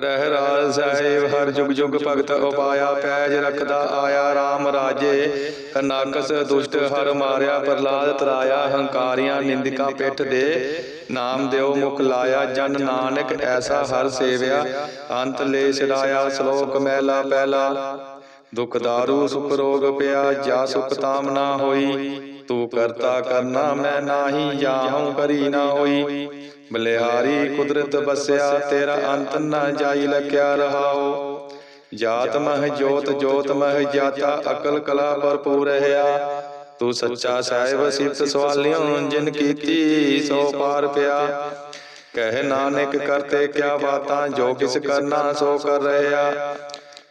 ਰਹਿ ਰਾਜ ਸਾਹਿਬ, ਹਰ ਜੁਗ ਜੁਗ ਭਗਤ ਉਪਾਇਆ, ਪੈਜ ਰਖਦਾ ਆਇਆ RAM ਰਾਜੇ। ਕਨਾਕਸ ਦੁਸ਼ਟ ਹਰ ਮਾਰਿਆ ਪ੍ਰਲਾਦ ਤਰਾਇਆ, ਹੰਕਾਰੀਆਂ ਨਿੰਦਕਾਂ ਪਿੱਠ ਦੇ। ਨਾਮ ਦਿਓ ਮੁਖ ਲਾਇਆ, ਜਨ ਨਾਨਕ ਐਸਾ ਹਰ ਸੇਵਿਆ। ਅੰਤ ਲੈ ਸਿਰਾਇਆ ਸ਼ਲੋਕ ਮਹਿਲਾ ਪਹਿਲਾ। ਦੁਖ ਦਾਰੂ ਸੁਖ ਰੋਗ ਪਿਆ, ਜਾ ਸੁਖ ਤਾਮ ਨਾ ਹੋਈ। ਤੂੰ ਕਰਤਾ ਕਰਨਾ, ਮੈਂ ਨਾਹੀ ਜਾਹਉ ਕਰੀ ਨਾ ਹੋਈ। ਬਲਿਹਾਰੀ ਕੁਦਰਤ ਬਸਿਆ, ਤੇਰਾ ਅੰਤ ਨਾ ਜਾਈ ਲਖਿਆ ਰਹਾਓ। ਜਾਤ ਮਹ ਜੋਤ ਜੋਤ ਮਹ ਜਾਤਾ, ਅਕਲ ਕਲਾ ਭਰਪੂਰ ਰਹਾ ਤੂੰ ਸੱਚਾ ਸਾਹਿਬ, ਸਿਫਤ ਸਵਾਲਿਓ, ਜਿਨ ਕੀਤੀ, ਸੋ ਪਾਰ ਪਿਆ। ਕਹਿ ਨਾਨਕ ਕਰਤੇ ਕਿਆ ਬਾਤਾਂ, ਜੋ ਕਿਸ ਕਰਨਾ, ਸੋ ਕਰ ਰਹਿਆ।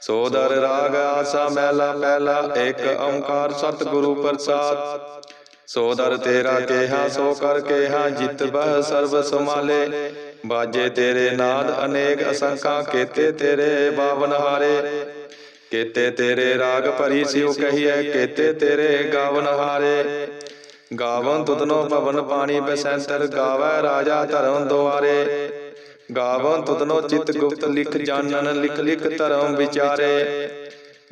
ਸੋ ਰਾਗ ਆਸਾ ਮਹਿਲਾ ਪਹਿਲਾ ਇੱਕ ਓੰਕਾਰ ਸਤਿਗੁਰੂ ਪ੍ਰਸਾਦ। ਸੋ ਤੇਰਾ ਕੇਹਾ, ਸੋ ਕਰ ਕੇਹਾ, ਜਿਤ ਬਹ ਸਰਬ ਸਮਾਲੇ ਬਾਜੇ ਤੇਰੇ ਨਾਦ, ਅਨੇਕ ਅਸੰਖਾਂ, ਕੇਤੇ ਤੇਰੇ ਬਾਵਨ ਹਾਰੇ। ਕੇਤੇ ਤੇਰੇ ਰਾਗ ਭਰੀ ਸਿਉ ਕਹੀਐ, ਕੇਤੇ ਤੇਰੇ ਗਾਵਨ ਹਾਰੇ। ਗਾਵਨ ਤੁਧਨੋ ਪਵਨ ਪਾਣੀ, ਬਸੰਤਰ ਗਾਵੈ ਰਾਜਾ ਧਰਮ ਦੁਆਰੇ। ਗਾਵਨ ਤੁਧਨੋ ਚਿਤ ਗੁਪਤ ਲਿਖ ਜਾਣਨ ਲਿਖ ਲਿਖ ਧਰਮ ਵਿਚਾਰੇ।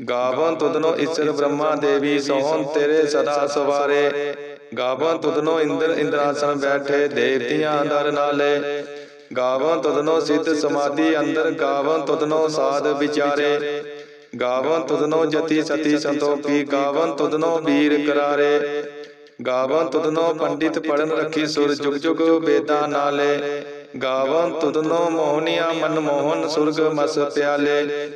ਗਾਵਨ ਤੁਧਨੋ ਈਸ਼ਰ ਬ੍ਰਹਮਾ ਦੇਵੀ, ਸੋਹਣ ਤੇਰੇ ਸਦਾ ਸਵਾਰੇ। ਗਾਵਨ ਤੁਧਨੋ ਇੰਦਰ ਇੰਦਰਾਸਨ ਬੈਠੇ, ਦੇਵਤਿਆਂ ਦਰ ਨਾਲੇ। ਗਾਵਨ ਤੁਧਨੋ ਸਿੱਧ ਸਮਾਧੀ ਅੰਦਰ, ਗਾਵਨ ਤੁਧਨੋ ਸਾਧ ਵਿਚਾਰੇ। ਗਾਵਨ ਤੁਧਨੋ ਜਤੀ ਸਤੀ ਸੰਤੋਖੀ, ਗਾਵਨ ਤੁਧਨੋ ਵੀਰ ਕਰਾਰੇ। ਗਾਵਨ ਤੁਧਨੋ ਪੰਡਿਤ ਪੜਨ ਰੱਖੀ ਸੁਰ ਜੁਗ ਜੁਗ ਵੇਦਾਂ ਨਾਲੇ। ਗਾਵਨ ਤੁਦਨੋ ਮੋਹਨੀਆ ਮਨ ਮੋਹਨ ਸੁਰਗ ਮਸ ਪਿਆਲੇ।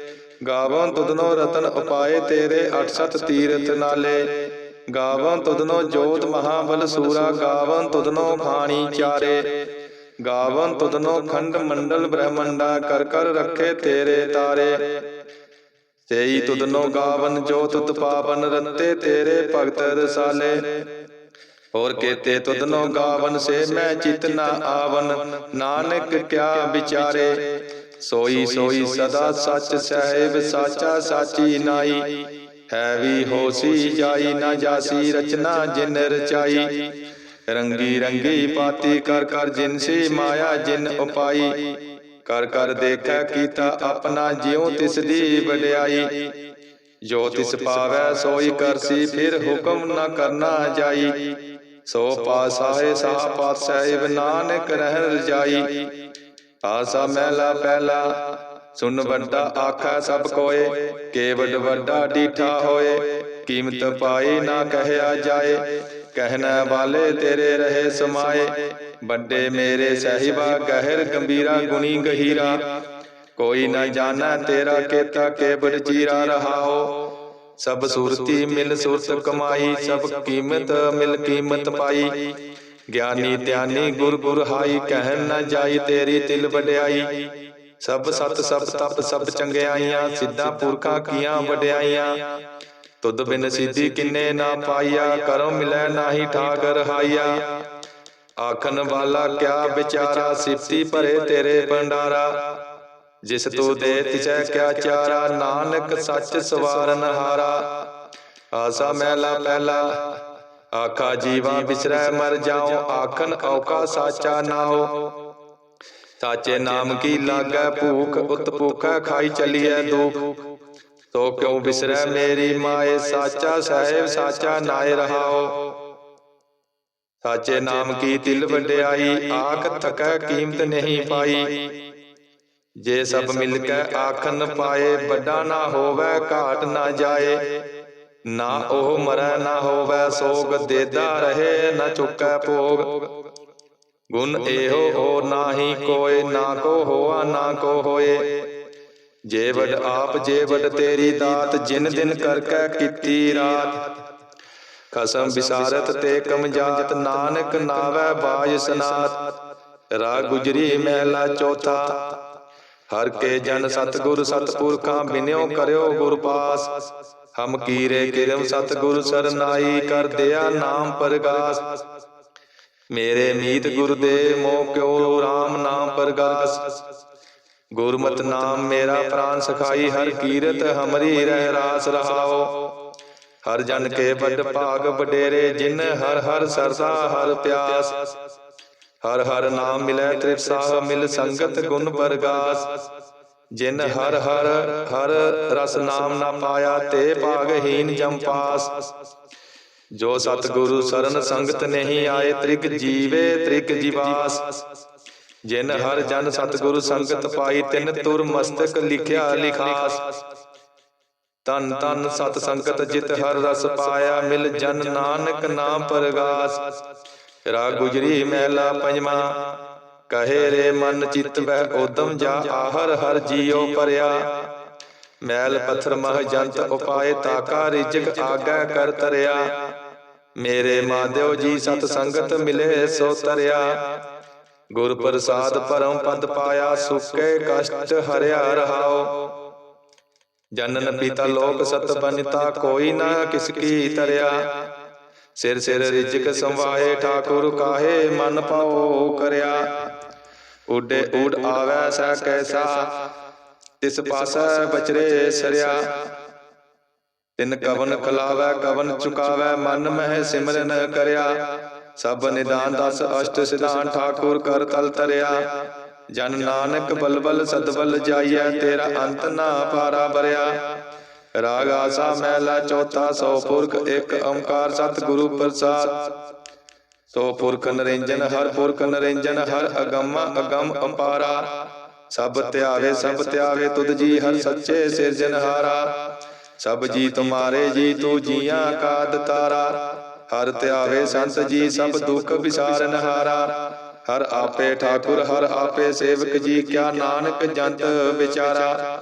ਗਾਵਨ ਤੁਧਨੋ ਰਤਨ ਉਪਾਏ ਤੇਰੇ 67 ਤੀਰਥ ਨਾਲੇ। ਗਾਵਨ ਤੁਦਨੋ ਜੋਤ ਮਹਾਬਲ ਸੂਰਾ, ਗਾਵਨ ਤੁਦਨੋ ਖਾਣੀ ਚਾਰੇ। ਗਾਵਨ ਤੁਦਨੋ ਖੰਡ ਮੰਡਲ ਬ੍ਰਹਮੰਡਾ, ਕਰ ਕਰ ਰੱਖੇ ਤੇਰੇ ਤਾਰੇ। ਤੇਈ ਤੁਦਨੋ ਗਾਵਨ ਜੋਤ ਤੁਤ ਪਾਵਨ ਰਤੇ, ਤੇਰੇ ਭਗਤ ਰਸਾਲੇ। ਹੋਰ ਕੇਤੇ ਤੁਧਨੋ ਗਾਵਨ ਸੇ ਮੈਂ ਚਿਤ ਨਾ ਆਵਨ। ਨਾਨਕ ਕਿਆ ਵਿਚਾਰੇ? ਸੋਈ ਸੋਈ ਸਦਾ ਸੱਚ ਸਹਿਬ ਸਾਚਾ ਸਾਚੀ ਨਾਈ। ਹੈ ਵੀ ਹੋਸੀ ਜਾਈ ਨਾ ਜਾਸੀ ਰਚਨਾ ਜਿਨ ਰਚਾਈ। ਰੰਗੀ ਰੰਗੀ ਪਾਤੀ ਕਰ ਕਰ ਜਿਨ ਸੀ ਮਾਇਆ ਜਿਨ ਉਪਾਈ। ਕਰ ਕਰ ਦੇਖੈ ਕੀਤਾ ਆਪਣਾ ਜਿਉ ਤਿਸ ਦੀ ਵਡਿਆਈ। ਜੋ ਤਿਸ ਪਾਵੈ ਸੋਈ ਕਰਸੀ ਫਿਰ ਹੁਕਮ ਨਾ ਕਰਨਾ ਜਾਈ। ਸੋ ਪਾਸਾਏ ਸਾਹ ਪਾਤ ਨਾਨਕ ਰਹਿ ਰਜਾਈ ਆਸਾ ਮਹਿਲਾ ਪਹਿਲਾ ਸੁਨ ਵੱਡਾ ਆਖਾ ਸਭ ਕੋਏ ਕੇਵਡ ਵੱਡਾ ਡੀਠਾ ਹੋਏ। ਕੀਮਤ ਪਾਈ ਨਾ ਕਹਿਆ ਜਾਏ, ਕਹਿਣਾ ਵਾਲੇ ਤੇਰੇ ਰਹੇ ਸਮਾਏ। ਵੱਡੇ ਮੇਰੇ ਸਹਿਬਾ ਗਹਿਰ ਗੰਭੀਰਾ ਗੁਣੀ ਗਹੀਰਾ। ਕੋਈ ਨਾ ਜਾਣਾ ਤੇਰਾ ਕੇਤਾ ਕੇਵਡ ਚੀਰਾ ਰਹਾਓ। ਸਭ ਸੁਰਤੀ ਮਿਲ ਸੁਰਤ ਕਮਾਈ ਸਭ ਕੀਮਤ ਮਿਲ ਕੀਮਤ ਪਾਈ। ਗਿਆਨੀ ਧਿਆਨੀ ਗੁਰ ਗੁਰ ਹਾਈ ਕਹਿਣ ਨਾ ਜਾਈ ਤੇਰੀ ਤਿਲ ਵਡਿਆਈ। ਸਭ ਸਤ ਸਭ ਤਪ ਸਭ ਚੰਗਿਆਈਆਂ ਸਿੱਧਾ ਪੁਰਖਾਂ ਕੀਆਂ ਵਡਿਆਈਆਂ। ਤੁਧ ਬਿਨ ਸਿੱਧੀ ਕਿੰਨੇ ਨਾ ਪਾਈਆ ਕਰੋ ਮਿਲੈ ਨਾਹੀ ਠਾਕਰ ਹਾਈਆ ਆਖਣ ਵਾਲਾ ਕਿਆ ਵਿਚਾਰਾ ਸਿਫਤੀ ਭਰੇ ਤੇਰੇ ਭੰਡਾਰਾ। ਜਿਸ ਤੂੰ ਦੇ ਤਿਸੈ ਕਿਆ ਚਾਰਾ ਨਾਨਕ ਸੱਚ ਸਵਾਰਨ ਹਾਰਾ। ਆਸਾ ਮਹਿਲਾ ਪਹਿਲਾ ਆਖਾ ਜੀਵਾ ਵਿਸਰੈ ਮਰ ਜਾਉ ਆਖਨ ਔਕਾ ਸਾਚਾ ਨਾਉ। ਸਾਚੇ ਨਾਮ ਕੀ ਲਾਗੈ ਭੂਖ? ਉਤ ਭੂਖੈ ਖਾਈ ਚਲੀਐ ਦੁਖ। ਤੋ ਕਿਉ ਵਿਸਰੈ ਮੇਰੀ ਮਾਏ ਸਾਚਾ ਸਾਹਿਬ ਸਾਚਾ ਨਾਏ ਰਹਾਓ। ਸਾਚੇ ਨਾਮ ਕੀ ਤਿਲ ਵਡਿਆਈ? ਆਖ ਥਕੈ ਕੀਮਤ ਨਹੀਂ ਪਾਈ। ਜੇ ਸਭ ਮਿਲ ਕੇ ਆਖਨ ਪਾਏ ਵੱਡਾ ਨਾ ਹੋਵੇ ਘਾਟ ਨਾ ਜਾਏ। ਨਾ ਉਹ ਮਰੈ ਨਾ ਹੋਵੇ ਸੋਗ ਦੇਦਾ ਰਹੇ ਨਾ ਚੁੱਕੈ ਭੋਗ। ਗੁਣ ਇਹੋ ਹੋ ਨਾਹੀ ਕੋਏ ਨਾ ਕੋ ਹੋਆ ਨਾ ਕੋ ਹੋਏ। ਜੇ ਵਡ ਆਪ ਜੇ ਵਡ ਤੇਰੀ ਦਾਤ ਜਿਨ ਦਿਨ ਕਰ ਕੈ ਕੀਤੀ ਰਾਤ। ਕਸਮ ਵਿਸਾਰਤ ਤੇ ਕਮਜਾਤ ਨਾਨਕ ਨਾਵੈ ਬਾਜ ਸਨਾਤ। ਰਾ ਗੁਜਰੀ ਮਹਿਲਾ ਚੌਥਾ। ਹਰ ਕੇ ਜਨ ਸਤਗੁਰ ਸਤਪੁਰਖਾਂ ਬਿਨਿਓ ਕਰਿਓ ਗੁਰ ਪਾਸ ਹਮ ਕੀਰੇ ਕਿਰਮ ਸਤਗੁਰ ਸਰਨਾਈ ਕਰ ਦਿਆ ਨਾਮ ਪ੍ਰਗਾਸ। ਮੇਰੇ ਮੀਤ ਗੁਰ ਦੇ ਮੋ ਕਿਉ RAM ਨਾਮ ਪ੍ਰਗਾਸ। ਗੁਰਮਤਿ ਨਾਮ ਮੇਰਾ ਪ੍ਰਾਨ ਸਖਾਈ ਹਰ ਕੀਰਤ ਹਮਰੀ ਰਹਿ ਰਾਸ ਰਹਾਓ। ਹਰ ਜਨ ਕੇ ਵੱਡ ਭਾਗ ਵਡੇਰੇ ਜਿਨ ਹਰ ਹਰ ਸਰਦਾ ਹਰ ਪਿਆਸ। ਹਰ ਹਰ ਨਾਮ ਮਿਲੈ ਤ੍ਰਿਪਸਾਹ ਮਿਲ ਸੰਗਤ ਗੁਣ ਪ੍ਰਗਾਸ ਜਿਨ ਹਰ ਹਰ ਹਰ ਰਸ ਨਾਮ ਨਾ ਪਾਇਆ, ਤੇ ਭਾਗਹੀਨ ਜਮ ਪਾਸ। ਜੋ ਸਤਿਗੁਰੂ ਸਰਨ ਸੰਗਤ ਨਹੀਂ ਆਏ, ਤ੍ਰਿਗ ਜੀਵੇ, ਤ੍ਰਿਗ ਜੀਵਾਸ। ਜਿਨ ਹਰ ਜਨ ਸਤਿਗੁਰੂ ਸੰਗਤ ਪਾਈ, ਤਿਨ ਤੁਰ ਮਸਤਕ ਲਿਖਿਆ ਲਿਖਾਸ। ਤਨ ਤਨ ਸਤ ਸੰਗਤ ਜਿਤ ਹਰ ਰਸ ਪਾਇਆ, ਮਿਲ ਜਨ ਨਾਨਕ ਨਾਮ ਪਰਗਾਸ। ਰਾ ਗੁਜਰੀ ਮਹਿਲਾ ਪੰਜਵਾ। ਕਹੇ ਰੇ ਮਨ ਚਿਤ ਬਹਿ ਉਦਮ ਜਾ ਆਹਰ ਹਰ ਜੀਉ ਪਰਿਆ। ਮੈਲ ਪੱਥਰ ਮਹ ਜੰਤ ਉਪਾਏ ਤਾਕਾ ਰਿਜਕ ਆਗੈ ਕਰ ਤਰਿਆ। ਮੇਰੇ ਮਾਧਿਓ ਜੀ ਸਤ ਸੰਗਤ ਮਿਲੇ ਸੋ ਤਰਿਆ। ਗੁਰ ਪ੍ਰਸਾਦ ਪਰਮ ਪਦ ਪਾਇਆ ਸੁਕੇ ਕਸ਼ਟ ਹਰਿਆ ਰਹਾਓ। ਜਨਨ ਪਿਤਾ ਲੋਕ ਸਤ ਬਨਿਤਾ ਕੋਈ ਨਾ ਕਿਸ ਕੀ ਤਰਿਆ। ਸਿਰ ਸਿਰ ਰਿਜਕ ਸੰਵਾਏ ਠਾਕੁਰ ਕਾਹੇ ਮਨ ਪਾਉ ਕਰਿਆ। ਉਡੇ ਉਡ ਆਵੈ ਸੈ ਕੈਸਾ, ਤਿਸ ਪਾਸੈ ਬਚਰੇ ਸਰਿਆ। ਤਿਨ ਕਵਨ ਖਲਾਵੈ, ਕਵਨ ਚੁਕਾਵੈ, ਮਨ ਮਹਿ ਸਿਮਰਨ ਕਰਿਆ। ਸਭ ਨਿਦਾਨ ਦਸ ਅਸ਼ਟ ਸਿਧਾਨ ਠਾਕੁਰ ਕਰ ਤਲ ਤਰਿਆ। ਜਨ ਨਾਨਕ ਬਲਬਲ ਸਦਬਲ ਜਾਈਐ, ਤੇਰਾ ਅੰਤ ਨਾ ਪਾਰਾ ਬਰਿਆ। ਰਾਗ ਆਸਾ ਮਹਿਲਾ ਚੌਥਾ ਸੋ ਪੁਰਖ, ਇੱਕ ਓੰਕਾਰ ਸਤਿਗੁਰੂ ਪ੍ਰਸਾਦ। ਸੋ ਪੁਰਖ ਨਰਿੰਜਨ, ਹਰ ਪੁਰਖ ਨਰਿੰਜਨ, ਹਰ ਅਗੰਮ ਅਗੰਮ ਅਪਾਰਾ। ਸਭ ਧਿਆਵੇ ਸਭ ਧਿਆਵੇ ਤੁਧ ਜੀ ਹਰ ਸੱਚੇ ਸਿਰਜਨਹਾਰਾ ਸਭ ਜੀ ਤੁਮਾਰੇ ਜੀ ਤੂੰ ਜੀਆਂ ਕਾ ਦਤਾਰਾ। ਹਰ ਧਿਆਵੇ ਸੰਤ ਜੀ ਸਭ ਦੁੱਖ ਵਿਸਾਰਨਹਾਰਾ ਹਰ ਆਪੇ ਠਾਕੁਰ, ਹਰ ਆਪੇ ਸੇਵਕ ਜੀ, ਕਿਆ ਨਾਨਕ ਜੰਤ ਵਿਚਾਰਾ।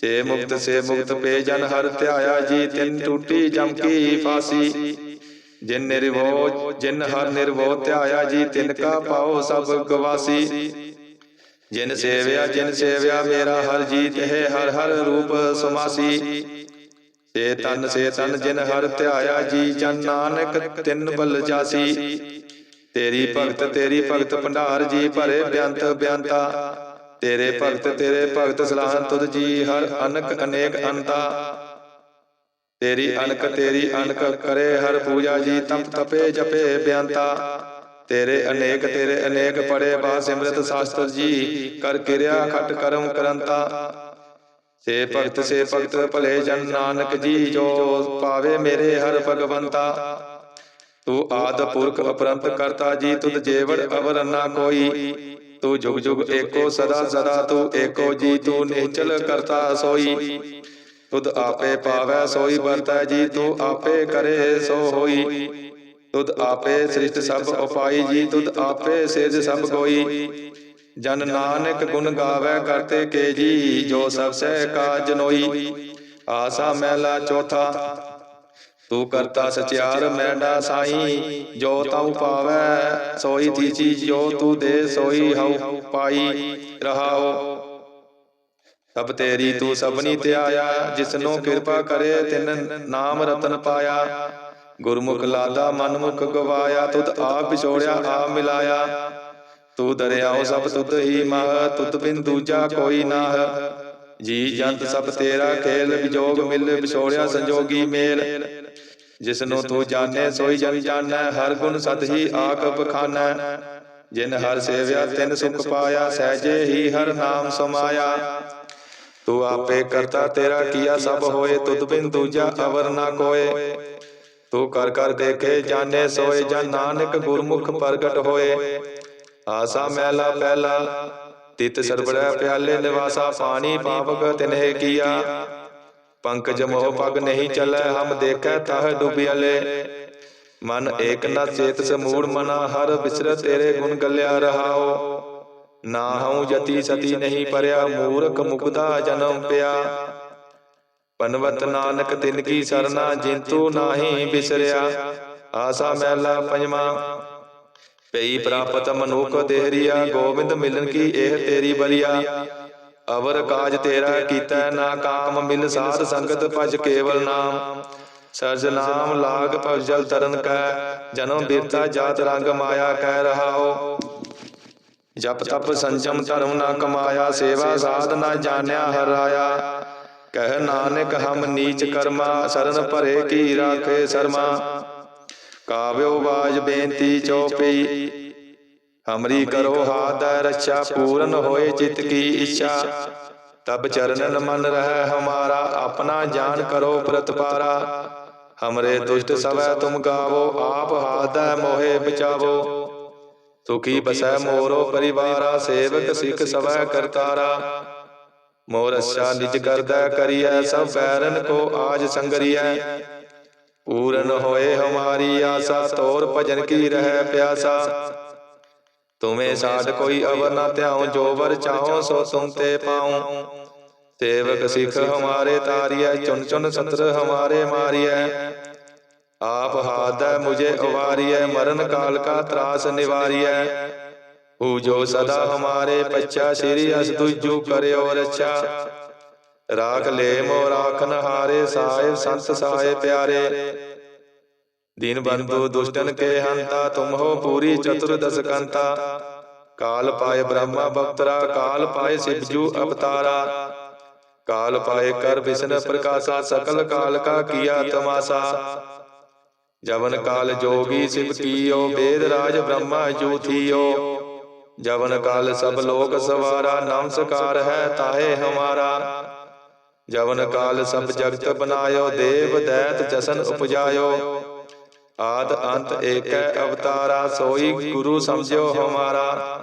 ਸੇ ਮੁਕਤ ਸੇ ਮੁਕਤ ਪੇ ਜਨ ਹਰ ਧਿਆਇਆ ਜੀ, ਤਿਨ ਟੂਟੀ ਜਮ ਕੀ ਫਾਸੀ। ਜਿਨ ਨਿਰਭਉ ਜਿਨ ਹਰ ਨਿਰਭਉ ਧਿਆਇਆ ਜੀ, ਤਿਨ ਕਾ ਪਾਉ ਸਭ ਗਵਾਸੀ। ਜਿਨ ਸੇਵਿਆ ਜਿਨ ਸੇਵਿਆ, ਮੇਰਾ ਹਰ ਜੀਤ ਹੈ, ਹਰ ਹਰ ਰੂਪ ਸਮਾਸੀ। ਸੇ ਤਨ ਸੇ ਤਨ ਜਿਨ ਹਰ ਧਿਆਇਆ ਜੀ, ਜਨ ਨਾਨਕ ਤਿਨ ਬਲ ਜਾਸੀ। ਤੇਰੀ ਭਗਤ ਤੇਰੀ ਭਗਤ ਭੰਡਾਰ ਜੀ, ਭਰੇ ਬਿਆੰਤ ਬਿਆੰਤਾ। ਤੇਰੇ ਭਗਤ ਤੇਰੇ ਭਗਤ ਸਲਾਹਨ ਤੁਧ ਜੀ ਹਰ ਅਨਕ ਅਨੇਕ ਅੰਤਾ। ਤੇਰੀ ਅਨਕ ਤੇਰੀ ਅਨਕ ਕਰੇ ਹਰ ਪੂਜਾ ਜੀ ਤਪ ਤਪੇ ਜਪੇ ਬਿਆੰਤਾ। ਤੇਰੇ ਅਨੇਕ ਤੇਰੇ ਅਨੇਕ ਪੜੇ ਬਾ ਸਿਮਰਤ ਸ਼ਾਸਤਰ ਜੀ ਕਰ ਕਿਰਿਆ ਖਟ ਕਰਮ ਕਰੰਤਾ। ਸੇ ਭਗਤ ਸੇ ਭਗਤ ਭਲੇ ਜਨ ਨਾਨਕ ਜੀ ਜੋ ਪਾਵੇ ਮੇਰੇ ਹਰ ਭਗਵੰਤਾ। ਤੂੰ ਆਦ ਪੁਰਖ ਅਪਰੰਤ ਕਰਤਾ ਜੀ ਤੁਧ ਜੇਵੜ ਅਵਰ ਨਾ ਕੋਈ। ਤੂੰ ਜੁਗ ਜੁਗ ਏਕੋ ਸਦਾ ਸਦਾ ਤੂੰ ਏਕੋ ਜੀ, ਤੂੰ ਨਿਹਚਲ ਕਰਤਾ ਸੋਈ। ਤੁਧ ਆਪੇ ਪਾਵੈ ਸੋਈ, ਵਰਤੈ ਜੀ, ਤੂੰ ਆਪੇ ਕਰੇ ਸੋ ਹੋਈ। ਤੁਧ ਆਪੇ ਸ੍ਰਿਸ਼ਟ ਸਭ ਉਪਾਈ ਜੀ, ਤੁਧ ਆਪੇ ਸਿਰਜ ਸਭ ਕੋਈ ਜਨ ਨਾਨਕ ਗੁਣ ਗਾਵੇ ਕਰਤੇ ਕੇ ਜੀ, ਜੋ ਸਭ ਸਹਿ ਕਾਜ ਨੋਈ। ਆਸਾ ਮਹਿਲਾ ਚੌਥਾ ਤੂੰ ਕਰਤਾ ਸਚਿਆਰ ਮੈਂਡਾ ਸਾਈ ਜੋ ਤਉ ਪਾਵੈ, ਸੋਈ ਥੀਚੀ ਜੋ ਤੂੰ ਦੇ, ਸੋਈ ਹਉ ਪਾਈ ਰਹਾਓ। ਸਭ ਤੇਰੀ ਤੂੰ ਸਭਨੀ ਧਿਆਇਆ, ਜਿਸਨੂੰ ਕਿਰਪਾ ਕਰੇ, ਤਿਨ ਨਾਮ ਰਤਨ ਪਾਇਆ। ਗੁਰਮੁਖ ਲਾਦਾ ਮਨਮੁਖ ਗਵਾਇਆ, ਤੁਧ ਆਪ ਵਿਛੋੜਿਆ ਆ ਮਿਲਾਇਆ। ਤੂੰ ਦਰਿਆਓ ਸਭ ਤੁਧ ਹੀ ਮਹ, ਤੁਧ ਬਿਨ ਦੂਜਾ ਕੋਈ ਨਾਹ। ਜੀ ਜੰਤ ਸਭ ਤੇਰਾ ਖੇਲ, ਵਿਜੋਗ ਮਿਲ, ਵਿਛੋੜਿਆ ਸੰਜੋਗੀ ਮੇਲ। ਜਿਸਨੂੰ ਤੂੰ ਜਾਣੈ ਸੋਈ ਜਨ ਜਾਣੈ ਹਰ ਗੁਣ ਸਤ ਹੀ ਆਖ ਬਖਾਨੈ। ਜਿਨ ਹਰ ਸੇਵਿਆ ਤਿਨ ਸੁਖ ਪਾਇਆ ਸਹਿਜੇ ਹੀ ਹਰ ਨਾਮ ਸਮਾਇਆ। ਤੂੰ ਆਪੇ ਕਰਤਾ ਤੇਰਾ ਕੀਆ ਸਭ ਹੋਏ ਤੁਧ ਬਿਨ ਦੂਜਾ ਅਵਰ ਨਾ ਕੋਏ। ਤੂੰ ਕਰ ਕਰ ਦੇਖੇ ਜਾਣੇ ਸੋਏ ਜਨ ਨਾਨਕ ਗੁਰਮੁਖ ਪ੍ਰਗਟ ਹੋਏ। ਆਸਾ ਮਹਿਲਾ ਪਹਿਲਾ। ਤਿਤ ਸਰਬੜੈ ਪਿਆਲੇ ਨਿਵਾਸਾ ਪਾਣੀ ਪਾਵਕ ਤਿਨਹਿ ਕੀਆ। ਪੰਕਜ ਮੋਹ ਪਗ ਨਹੀਂ ਚੱਲੈ ਹਮ ਦੇਖੈ ਤਹ ਡੁਬਿਆਲੇ। ਮਨ ਏਕ ਨ ਚੇਤ ਸਮੂੜ ਮਨਾ ਹਰ ਬਿਸਰ ਤੇਰੇ ਗੁਣ ਗੱਲਿਆ ਰਹਾਓ। ਨਾ ਹਉ ਜਤੀ ਸਤੀ ਨਹੀਂ ਪਰਿਆ ਮੂਰਖ ਮੁਗਦਾ ਜਨਮ ਪਿਆ। ਪਨਵਤ ਨਾਨਕ ਤਿਨ ਕੀ ਸਰਨਾ ਜਿੰਤੂ ਨਾਹੀ ਬਿਸਰਿਆ। ਆਸਾ ਪੰਜਵਾ। ਪਈ ਪ੍ਰਾਪਤ ਮਨੁਖ ਦੇਹਰੀਆ ਗੋਬਿੰਦ ਮਿਲਨ ਕੀ ਇਹ ਤੇਰੀ ਬਰੀਆ ਅਵਰ ਕਾਜ ਤੇਰਾ ਕੀਤਾ ਨਾ ਕਾਮ ਮਿਲ ਸਾਧ ਸੰਗਤ ਭਜ ਕੇਵਲ ਨਾਮ। ਸਰਜ ਨਾਮ ਲਾਗ ਭਜਲ ਤਰਨ ਕੈ। ਜਨਮ ਬਿਰਤਾ ਜਾਤ ਰੰਗ ਮਾਇਆ ਕਹਿ ਰਹਾਓ। ਜਪ ਤਪ ਸੰਜਮ ਧਰਮ ਨਾ ਕਮਾਇਆ ਸੇਵਾ ਸਾਧ ਨਾ ਜਾਣਿਆ ਹਰਾਇਆ। ਕਹਿ ਨਾਨਕ ਹਮ ਨੀਚ ਕਰਮਾ ਸਰਨ ਭਰੇ ਕੀ ਰਾਖੇ ਸਰਮਾ। ਕਾਵਿਓ ਬਾਜ ਬੇਨਤੀ ਚਉਪਈ ਹਮਰੀ ਕਰੋ ਹਾਥ ਰੱਛਾ, ਪੂਰਨ ਹੋਏ ਚਿਤ ਕੀ ਇੱਛਾ। ਤਬ ਚਰਨਨ ਮਨ ਰਹਿ ਹਮਾਰਾ, ਆਪਣਾ ਜਾਨ ਕਰੋ ਪ੍ਰਤਪਾਰਾ। ਹਮਰੇ ਦੁਸ਼ਟ ਸਵੈ ਤੁਮ ਗਾਵੋ, ਆਪ ਹਾਥ ਮੋਹਿ ਬਚਾਵੋ। ਸੁਖੀ ਬਸੈ ਮੋਰੋ ਪਰਿਵਾਰਾ, ਸੇਵਕ ਸਿੱਖ ਸਵੈ ਕਰਤਾਰਾ। ਮੋਰ ਅੱਛਾ ਨਿਜ ਕਰਦਾ ਕਰੀਐ, ਸਭ ਬੈਰਨ ਕੋ ਆਜ ਸੰਗਰੀਐ। ਪੂਰਨ ਹੋਏ ਹਮਾਰੀ ਆਸਾ, ਤੋਰ ਭਜਨ ਕੀ ਰਹਿ ਪਿਆਸਾ। ਤੁਮੇ ਸਾਡ ਕੋਈ ਅਵਰ ਨਾ ਧਿਆਉ ਜੋ ਵਰ ਚਾਹੋ ਸੋ ਤੁਮ ਤੇ ਪਾਉ। ਸੇਵਕ ਸਿੱਖ ਹਮਾਰੇ ਤਾਰੀਐ ਚੁਨ ਚੁਨ ਸਤਰ ਹਮਾਰੇ ਮਾਰੀਐ। ਆਪ ਹਾਦੈ ਮੁਝੇ ਉਵਾਰੀਐ ਮਰਨ ਕਾਲ ਕਾ ਤਰਾਸ ਨਿਵਾਰੀਐ। ਹੂ ਜੋ ਸਦਾ ਹਮਾਰੇ ਪੱਛਾ ਸ੍ਰੀ ਅਸ ਤੁਜੂ ਕਰਿਓ ਰੱਛਾ। ਰਾਖ ਲੈ ਮੋ ਰਾਖਨ ਹਾਰੇ ਸਾਹਿਬ ਸੰਤ ਸਾਏ ਪਿਆਰੇ। ਦੀਨ ਬੰਧੂ ਦੁਸ਼ਟਨ ਕੇ ਹੰਤਾ ਤੁਮ ਹੋ ਪੂਰੀ ਚਤੁਰਦਸ ਕੰਤਾ ਕਾਲ ਪਾਏ ਬ੍ਰਹਮਾ ਬਪਤਰਾ ਕਾਲ ਪਾਏ ਸਿਵਜੂ ਅਵਤਾਰਾ ਕਾਲ ਪਾਏ ਕਰ ਵਿਸ਼ਨ ਪ੍ਰਕਾਸ਼ਾ ਸਕਲ ਕਾਲ ਕਾ ਕੀਆ ਤਮਾਸਾ ਜਵਨ ਕਾਲ ਜੋਗੀ ਸਿਵ ਕੀਓ ਵੇਦ ਰਾਜ ਬ੍ਰਹਮਾ ਜੂਥੀਓ ਜਵਨ ਕਾਲ ਸਭ ਲੋਕ ਸਵਾਰਾ ਨਮਸਕਾਰ ਹੈ ਤਾਹੇ ਹਮਾਰਾ ਜਵਨ ਕਾਲ ਸਭ ਜਗਤ ਬਨਾਇਓ ਦੇਵ ਦੈਤ ਜਸਨ ਉਪਜਾਇਓ ਆਦ ਅੰਤ ਏਕੈ ਅਵਤਾਰਾ ਸੋਈ ਗੁਰੂ ਸਮਝਿਓ ਹਮਾਰਾ।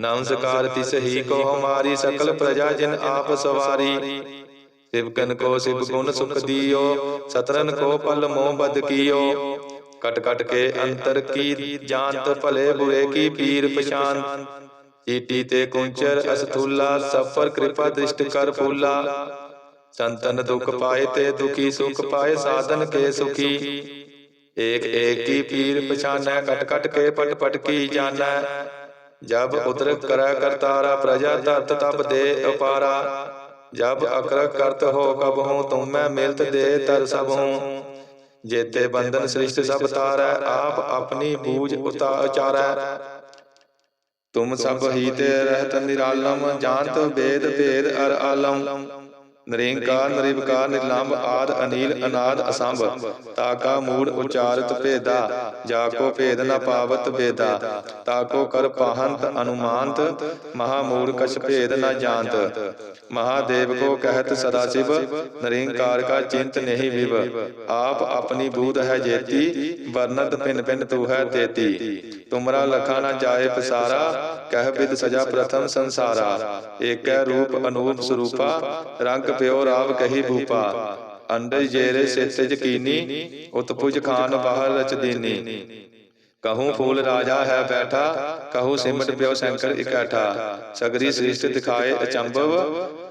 ਨਮਸਕਾਰ ਤਿਸ ਹੀ ਕੋ ਹਮਾਰੀ ਸਕਲ ਪ੍ਰਜਾ ਜਿਨ ਆਪ ਸਵਾਰੀ। ਸਿਵਕਨ ਕੋ ਸਿਵ ਗੁਣ ਸੁਖ ਦਿਓ। ਸਤਰਨ ਕੋ ਪਲ ਮੋਹ ਬਦ ਕੀਓ। ਕਟ ਕਟ ਕੇ ਅੰਤਰ ਕੀ ਜਾਣਤ ਭਲੇ ਬੁਰੇ ਕੀ ਪੀਰ ਪਛਾਨ। ਚੀਟੀ ਤੇ ਕੁੰਚਰ ਅਸਥੂਲਾ ਸਫਰ ਕਿਰਪਾ ਦ੍ਰਿਸ਼ਟ ਕਰ ਫੂਲਾ। ਸੰਤਨ ਦੁਖ ਪਾਏ ਤੇ ਦੁਖੀ ਸੁਖ ਪਾਏ ਸਾਧਨ ਕੇ ਸੁਖੀ। ਏਕ ਏਕ ਕੀ ਪੀਰ ਪਛਾਨੈ ਕਟ ਕਟ ਕੇ ਪਟ ਪਟ ਕੀ ਜਾਣੈ ਜਬ ਉਦਰ ਕਰੈ ਕਰਤਾਰਾ ਪ੍ਰਜਾ ਧਰਤ ਤਬ ਦੇ ਉਪਾਰਾ। ਜਬ ਅਕਰ ਕਰਤ ਹੋ ਕਬ ਹੂੰ, ਤੁਮ ਮੈਂ ਮਿਲਤ ਦੇ ਤਰ ਸਭ ਹੂੰ। ਜੇਤੇ ਬੰਧਨ ਸ੍ਰਿਸ਼ਟ ਸਭ ਤਾਰੈ, ਆਪ ਆਪਣੀ ਬੂਝ ਉਤਾ ਉਚਾਰੈ। ਤੁਮ ਸਭ ਹੀ ਤੇ ਰਹਿਤ ਨਿਰਾਲਮ, ਜਾਣਤ ਵੇਦ ਭੇਦ ਅਰ ਆਲਮ। ਨਰੇਂਕਾਰ, ਨਰਿਵਕਾਰ, ਨਿਰਲੰਭ ਆਦ, ਅਨੀਲ, ਅਨਾਦ, ਅਸੰਭ। ਤਾਕਾ, ਮੂੜ, ਉਚਾਰਤ, ਭੇਦਾ। ਜਾ ਕੋ ਭੇਦ ਨ ਪਾਵਤ, ਭੇਦਾ। ਤਾਕੋ, ਕਰ ਪਾਹੰਤ, ਅਨੁਮਾਨਤ। ਮਹਾ ਮੂੜ, ਕਛ ਭੇਦ ਨ ਜਾਣਤ। ਮਹਾਦੇਵ ਕੋ ਕਹਿਤ ਸਦਾ ਸਿਵ। ਨਰੇਂਕਾਰ ਕਾ ਚਿੰਤ ਨਹੀਂ ਵਿਵ। ਆਪ ਆਪਣੀ ਬੂਧ ਹੈ ਜੇਤੀ। ਵਰਨਤ ਪਿਨ ਪਿਨ ਤੂ ਹੈ ਤੇਤੀ। ਤੁਮਰਾ ਲਖਾ ਨ ਜਾਏ ਪਸਾਰਾ ਕਹਿ ਬਿਦ ਸਜਾ ਪ੍ਰਥਮ ਸੰਸਾਰਾ। ਏਕੈ ਰੂਪ ਅਨੂਪ ਸਰੂਪਾ ਰੰਗ ਪਿਓ ਰਾਵ ਕਹੀ ਭੂਪਾ। ਅੰਡਜ ਜੇਰੇ ਸਿਤ ਯਕੀਨੀ ਉਤਪੁਜ ਖਾਨ ਬਾਹਰ ਰਚ ਦੀਨੀ। ਕਹੂੰ ਫੂਲ ਰਾਜਾ ਹੈ ਬੈਠਾ ਕਹੂੰ ਸਿਮਟ ਪਿਓ ਸ਼ੰਕਰ ਇਕੱਠਾ। ਸਗਰੀ ਸ੍ਰਿਸ਼ਟ ਦਿਖਾਏ ਅਚੰਭਵ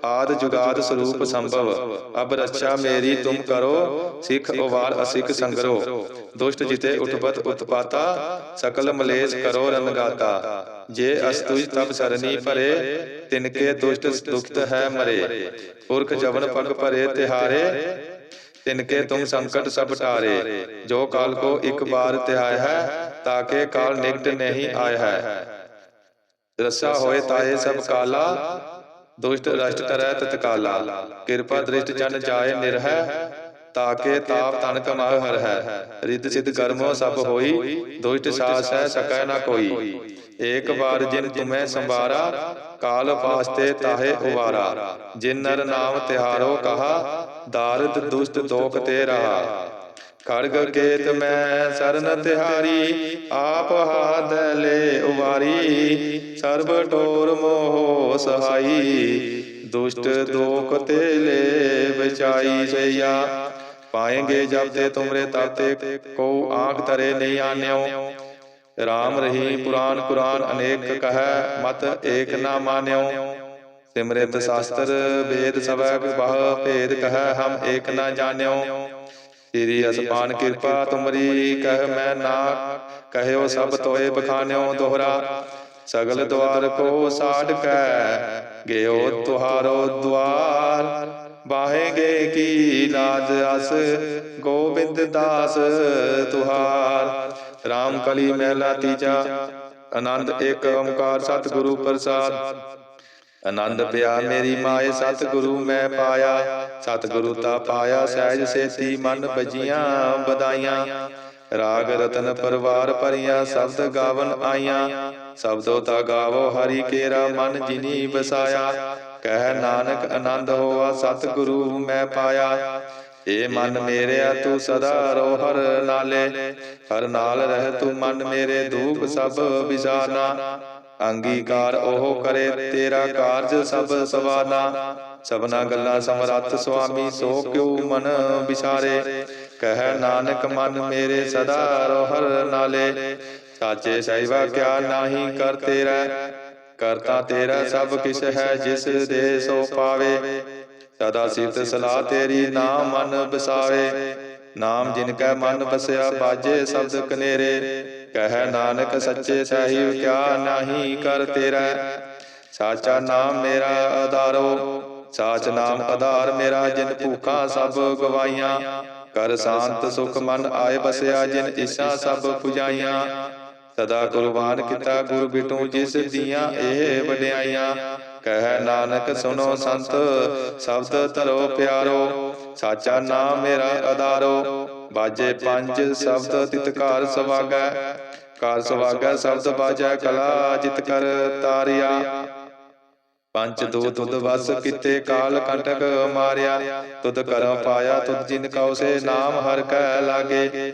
ਆਦ ਜੁਗਾਦ ਸਰੂਪ ਸੰਭਵ। ਅਬ ਰੱਛਾ ਮੇਰੀ ਤੁਮ ਕਰੋ ਸਿੱਖ ਉਵਾਰ ਅਸਿਕ ਸੰਗਰੋ। ਦੁਸ਼ਟ ਜਿਤੇ ਉਠਪਤ ਉਤਪਾਤਾ, ਸਕਲ ਮਲੇਸ਼ ਕਰੋ ਰਨਗਾਤਾ ਜੇ ਅਸਤੁਜ ਤਬ ਸਰਨੀ ਭਰੇ ਤਿਨਕੇ ਦੁਸ਼ਟ ਦੁਖਤ ਹੈ ਮਰੇ। ਪੁਰਖ ਜਵਨ ਪਗ ਭਰੇ ਤਿਹਾਰੇ, ਤਿਨਕੇ ਤੁਮ ਸੰਕਟ ਸਭ ਟਾਰੇ। ਜੋ ਕਾਲ ਕੋ ਇੱਕ ਬਾਰ ਤਿਹਾਇ ਹੈ ਤਾਕੇ ਕਾਲ ਨਿਕਟ ਨਹੀਂ ਆਇ ਹੈ। ਰਸਾ ਹੋਏ ਤਾਏ ਸਭ ਕਾਲਾ, ਦੁਸ਼ਟ ਰਸ਼ਟ ਕਰੈ ਤਤਕਾਲਾ। ਕਿਰਪਾ ਦ੍ਰਿਸ਼ਟ ਜਨ ਜਾਏ ਨਿਰਹਿ ਤਾਕੇ ਤਾਪ ਤਨ ਕਮਾਇ ਹਰ ਹੈ। ਰਿੱਧ ਸਿਧ ਕਰਮੋ ਸਭ ਹੋਈ ਦੁਸ਼ਟ ਸਾਸ ਹੈ ਸਕੈ ਨਾ ਕੋਈ। ਏਕ ਵਾਰ ਜਿਨ ਤੁਮੈ ਸੰਵਾਰਾ ਕਾਲ ਪਾਸਤੇ ਤਾਹੇ ਉਵਾਰਾ ਜਿਨ ਨਰ ਨਾਮ ਤਿਹਾਰੋ ਕਹਾ ਦਾਰਦ ਦੁਸ਼ਟ ਦੋਖ ਤੇ ਰਹਾ ਖੜਗ ਕੇਤ ਮੈਂ ਸਰਨ ਤਿਹਾਰੀ ਆਪ ਹਾਦ ਲੈ ਉਵਾਰੀ। ਸਰਬ ਟੋਰ ਮੋਹ ਸਹਾਈ। ਦੁਸ਼ਟ ਦੋਖ ਤੇ ਲੈ ਬਚਾਈ ਸਈਆ ਪਾਏਂਗੇ ਜਬ ਤੇ ਤੁਮਰੇ ਤਾਤੇ ਕੋ ਆਂਖ ਤਰੇ ਨਹੀਂ ਆਨਿਓ। ਰਾਮ ਰਹੀ ਪੁਰਾਨ ਕੁਰਾਨ ਅਨੇਕ ਕਹੈ ਮਤ ਏਕ ਨਾ ਮਾਨਿਓ। ਸਿਮਰਿਤ ਸ਼ਾਸਤਰ ਵੇਦ ਸਭੈ ਵਿਵਾਹ ਭੇਦ ਕਹੈ ਹਮ ਏਕ ਨਾ ਜਾਣਿਓ। ਤੇਰੀ ਅਸਪਾਨ ਕਿਰਪਾ ਤੁਮਰੀ ਕਹਿ ਮੈਂ ਨਾ ਕਹਿਓ ਸਭ ਤੋਏ ਬਖਾਨਿਓ ਦੋਹਰਾ। ਸਗਲ ਦਵਾਰ ਕੋ ਸਾਡ ਕੈ ਗਿਓ ਤੁਹਾਰੋ ਦਵਾਰ। ਬਾਹੇਗੇ ਕੀ ਲਾਜ ਅਸ, ਗੋਬਿੰਦ ਦਾਸ ਤੁਹਾਰ। RAM ਕਲੀ ਮਹਿਲਾ ਤੀਜਾ, ਆਨੰਦ ਇੱਕ ਓੰਕਾਰ ਸਤਿਗੁਰੂ ਪ੍ਰਸਾਦ। ਆਨੰਦ ਪਿਆ ਮੇਰੀ ਮਾਏ, ਸਤਿਗੁਰੂ ਮੈਂ ਪਾਇਆ। ਸਤਿਗੁਰੂ ਤਾ ਪਾਇਆ, ਸਹਿਜ ਸੇਤੀ ਮਨ ਬਜੀਆਂ ਬਦਾਈਆਂ ਰਾਗ ਰਤਨ ਪਰਵਾਰ ਭਰੀਆਂ, ਸ਼ਬਦ ਗਾਵਨ ਆਈਆਂ। ਸ਼ਬਦੋ ਤਾ ਗਾਵੋ, ਹਰੀ ਕੇਰਾ ਮਨ ਜਿਨੀ ਵਸਾਇਆ। ਕਹਿ ਨਾਨਕ ਆਨੰਦ ਹੋਆ, ਸਤਿਗੁਰੂ ਮੈਂ ਪਾਇਆ। ਏ ਮਨ ਮੇਰਿਆ, ਤੂੰ ਸਦਾ ਰੋ ਹਰ ਨਾਲੇ। ਹਰ ਨਾਲ ਰਹਿ ਤੂੰ ਮਨ ਮੇਰੇ ਧੂਪ ਸਭ ਵਿਸਾਰਨਾ ਅੰਗੀਕਾਰ ਉਹ ਕਰੇ, ਤੇਰਾ ਕਾਰਜ ਸਭ ਸਵਾਨਾ। ਸਭਨਾ ਗੱਲਾਂ ਸਮਰੱਥ ਸੁਆਮੀ, ਸੋ ਕਿਉ ਮਨ ਵਿਚਾਰੇ ਕਹਿ ਨਾਨਕ, ਮਨ ਮੇਰੇ ਸਦਾ ਰੋ ਹਰ ਨਾਲੇ। ਸਾਚੇ ਸਹਿਬਾ, ਕਿਆ ਨਾਹੀ ਕਰ ਤੇਰਾ ਕਰਤਾ ਤੇਰਾ ਸਭ ਕਿਛ ਹੈ ਜਿਸ ਦੇ ਸੋ ਪਾਵੇ। ਸਦਾ ਸਿਫਤ ਸਲਾਹ ਤੇਰੀ ਨਾਮ ਮਨ ਬਸਾਵੇ ਨਾਮ ਜਿਨ ਕੈ ਮਨ ਬਸਿਆ ਬਾਜੇ ਸ਼ਬਦ ਕਨੇਰੇ। ਕਹਿ ਨਾਨਕ ਸੱਚੇ ਸਾਹਿਬ ਕਿਆ ਨਾਹੀ ਕਰ ਤੇਰਾ। ਸਾਚਾ ਨਾਮ ਮੇਰਾ ਆਧਾਰੋ। ਸਾਚ ਨਾਮ ਆਧਾਰ ਮੇਰਾ ਜਿਨ ਭੂਖਾ ਸਭ ਗਵਾਈਆਂ ਕਰ ਸ਼ਾਂਤ ਸੁਖ ਮਨ ਆਏ ਬਸਿਆ ਜਿਨ ਇਸਾ ਸਭ ਪੁਜਾਈਆਂ। ਸਦਾ ਕੁਰਬਾਨ ਕੀਤਾ ਗੁਰ ਬਿਟੂ ਜਿਸ ਦੀਆਂ ਇਹ ਵਡਿਆਈਆਂ। ਕਹਿ ਨਾਨਕ ਸੁਨੋ ਸੰਤ ਸ਼ਬਦ ਧਰੋ ਪਿਆਰੋ। ਸਾਚਾ ਨਾਮ ਮੇਰਾ ਆਧਾਰੋ ਬਾਜੇ ਪੰਜ ਸ਼ਬਦ ਤਿਤਕਾਰ ਸਵਾਗੈ। ਕਾਰ ਸਵਾਗੈ ਸ਼ਬਦ ਬਾਜੈ ਕਲਾ ਜਿਤ ਕਰ ਤਾਰਿਆ। ਪੰਜ ਦੋ ਤੁਧ ਵਸ ਕਿਤੇ ਕਾਲ ਕੰਟਕ ਮਾਰਿਆ। ਤੁਧ ਕਰਮ ਪਾਇਆ ਤੁਧ ਜਿਨ ਕਉ ਸੇ ਨਾਮ ਹਰ ਕੈ ਲਾਗੇ।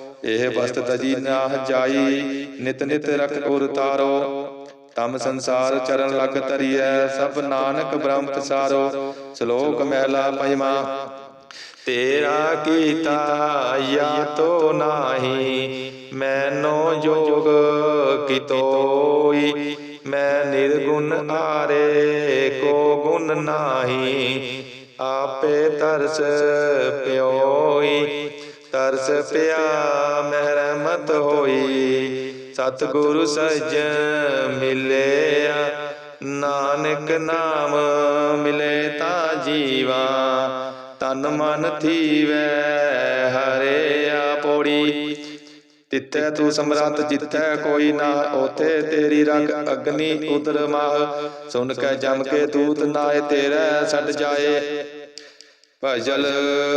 ਇਹ ਵਸਤ ਤਜੀ ਨਾ ਜਾਈ ਨਿਤ ਨਿਤ ਰਖ ਉਰ ਤਾਰੋ। ਤਮ ਸੰਸਾਰ ਚਰਨ ਲਗ ਤਰੀਐ ਸਭ ਨਾਨਕ ਬ੍ਰਹਮ ਪਸਾਰੋ। ਸ਼ਲੋਕ ਮਹਿਲਾ ਪੰਜਵਾ ਤੇਰਾ ਕੀਤਾ ਯਾ ਤੋ ਨਾਹੀ। ਮੈਨੋ ਜੋਗ ਕਿਤੋਈ। ਮੈਂ ਨਿਰਗੁਣ ਆਰੇ ਕੋ ਗੁਣ ਨਾਹੀ। ਆਪੇ ਤਰਸ ਪਿਓਈ। ਤਰਸ ਪਿਆ, ਮਹਿਰਮਤ ਹੋਈ। ਸਤਿਗੁਰੂ ਸਜਣ ਮਿਲਿਆ, ਨਾਨਕ ਨਾਮ ਮਿਲੇ ਤਾਂ ਜੀਵਾ। ਤਨ ਮਨ ਥੀਵੈ ਹਰਿਆ ਪੋੜੀ ਤਿੱਤੈ ਤੂੰ ਸਮਰੱਥ ਜਿੱਤੈ ਕੋਈ ਨਾ ਉਥੇ ਤੇਰੀ ਰਗ ਅਗਨੀ ਉਦਰ ਮਾਹ। ਸੁਨ ਕੇ ਜਮ ਕੇ ਦੂਤ ਨਾਏ, ਤੇਰਾ ਛੱਡ ਜਾਏ। ਭਜਲ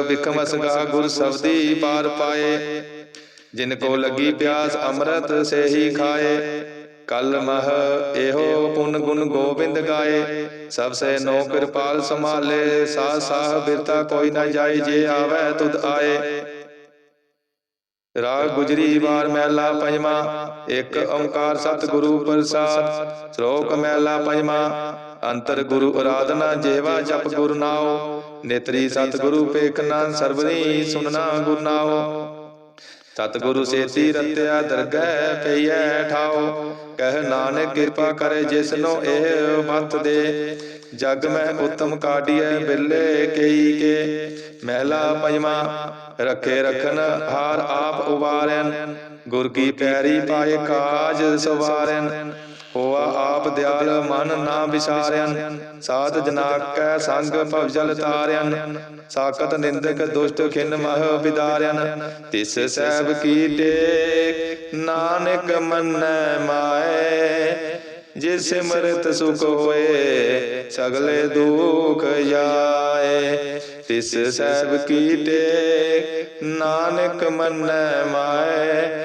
ਵਿਖਮ ਸੰਗਾ ਗੁਰ ਸਬਦੀ ਪਾਰ ਪਾਏ। ਜਿਨ ਕੋ ਲੱਗੀ ਪਿਆਸ ਅੰਮ੍ਰਿਤ ਸੇ ਖਾਏ। ਕਲ ਮਹ ਇਹੋ ਪੁਨ ਗੁਣ ਗੋਬਿੰਦ ਗਾਏ। ਸਭ ਸੇ ਨੋ ਕਿਰਪਾਲ ਸੰਭਾਲੇ। ਸਾਹ ਸਾਹ ਬਿਰਤਾ ਕੋਈ ਨਾ ਜਾਏ, ਜੇ ਆਵੇ ਤੁਧ ਆਏ। ਰਾਗ ਗੁਜਰੀ ਵਾਰ ਮਹਿਲਾ ਪੰਜਵਾ ਇੱਕ ਓੰਕਾਰ ਸਤਿਗੁਰੂ ਪ੍ਰਸਾਦ। ਸ਼ਲੋਕ ਮਹਿਲਾ ਪੰਜਵਾ ਅੰਤਰ ਗੁਰੂ ਅਰਾਧਨਾ ਜੇਵਾ ਜਪ ਗੁਰ ਨਾਉ। ਨੇਤਰੀ ਸਤਿਗੁਰੂ ਪੇਖਨਾ ਸਰਬਨੀ ਸੁਨਣਾ ਗੁਰ ਨਾਉ। ਸਤਿਗੁਰੂ ਸੇਤੀ ਰਤਿਆ ਦਰਗਹਿ ਪਈਐ ਠਾਉ। ਕਹਿ ਨਾਨਕ ਕਿਰਪਾ ਕਰੇ ਜਿਸਨੋ ਇਹ ਮਤ ਦੇ। ਜਗ ਮੈਂ ਉਤਮ ਕਾਢੀਐ ਬਿੱਲੇ ਕਈ ਕੇ। ਮਹਿਲਾ ਪੰਜਵਾ ਰੱਖੇ ਰਖਨ ਹਾਰ ਆਪ ਉਵਾਰੈਨ ਗੁਰ ਕੀ ਪੈਰੀ ਪਾਏ ਕਾਜ ਸਵਾਰੈਨ। ਹੋਆ ਆਪ ਦਿਆਲ ਮਨ ਨਾ ਵਿਸਾਰਿਆਨ ਸਾਧ ਜਨਾ ਕੈ ਸੰਗ ਭਵਜਲ ਤਾਰਿਆਨ ਸਾਖਤ ਨਿੰਦਕ ਦੁਸ਼ਟ ਖਿਨ ਮਹ ਵਿਦਾਰਿਆਨ ਤਿਸ ਸਹਿਬ ਕੀ ਟੇਕ ਨਾਨਕ ਮੰਨੈ ਮਾਏ। ਜਿਸ ਸਿਮਰਤ ਸੁਖ ਹੋਏ, ਸਗਲੇ ਦੁਖ ਜਾਏ। ਤਿਸ ਸਹਿਬ ਕੀਟੇ ਨਾਨਕ ਮੰਨੈ ਮਾਏ।